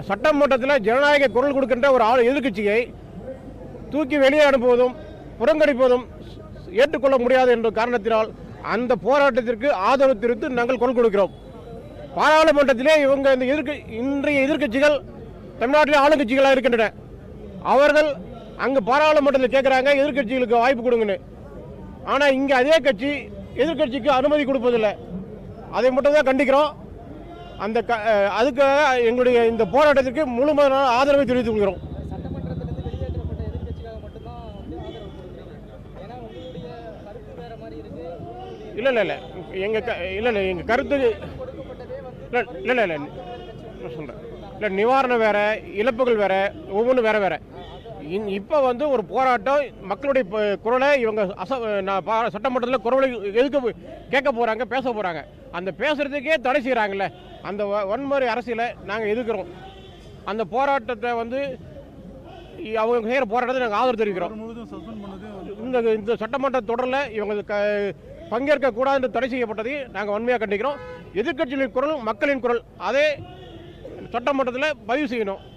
சட்டமன்றத்தில் ஜனநாயக குரல் கொடுக்கின்ற ஒரு ஆள் எதிர்க்கட்சியை தூக்கி வெளியே அனுப்புவதும் புறங்கணிப்பதும் ஸ்- ஏற்றுக்கொள்ள முடியாது என்ற காரணத்தினால் அந்த போராட்டத்திற்கு ஆதரவு தெரிவித்து நாங்கள் குரல் கொடுக்கிறோம். பாராளுமன்றத்திலே இவங்க இந்த எதிர்க்க இன்றைய எதிர்க்கட்சிகள் தமிழ்நாட்டிலே ஆளுங்கட்சிகளாக இருக்கின்றன. அவர்கள் அங்கே பாராளுமன்றத்தில் கேட்குறாங்க எதிர்க்கட்சிகளுக்கு வாய்ப்பு கொடுங்கன்னு. ஆனால் இங்கே அதே கட்சி எதிர்க்கட்சிக்கு அனுமதி கொடுப்பதில்லை. அதை மட்டும் தான் கண்டிக்கிறோம். அந்த க அதுக்காக எங்களுடைய இந்த போராட்டத்திற்கு முழுமையான ஆதரவை தெரிவித்துக் கொள்கிறோம். இல்லை இல்லை இல்லை. எங்கள் க இல்லை இல்லை எங்கள் கருத்து இல்லை இல்லை இல்லை. சொல்கிறேன் இல்லை நிவாரணம் வேற இழப்புகள் வேற ஒவ்வொன்றும் வேற வேற. இப்போ வந்து ஒரு போராட்டம் மக்களுடைய குரலை இவங்க அச நான் பா சட்டமன்றத்தில் குரலை எதுக்க கேட்க போகிறாங்க பேச போகிறாங்க அந்த பேசுகிறதுக்கே தடை செய்கிறாங்கல்ல அந்த வ- வன்முறை அரசியலை நாங்கள் எதிர்க்கிறோம். அந்த போராட்டத்தை வந்து அவங்க செய்கிற போராட்டத்தை நாங்கள் ஆதரவு தெரிவிக்கிறோம். இந்த இந்த சட்டமன்ற தொடரில் இவங்க க பங்கேற்க கூடாது தடை செய்யப்பட்டதை நாங்கள் வன்மையாக கண்டிக்கிறோம். எதிர்க்கட்சிகளின் குரல் மக்களின் குரல். அதே சட்டமன்றத்தில் பதிவு செய்யணும்.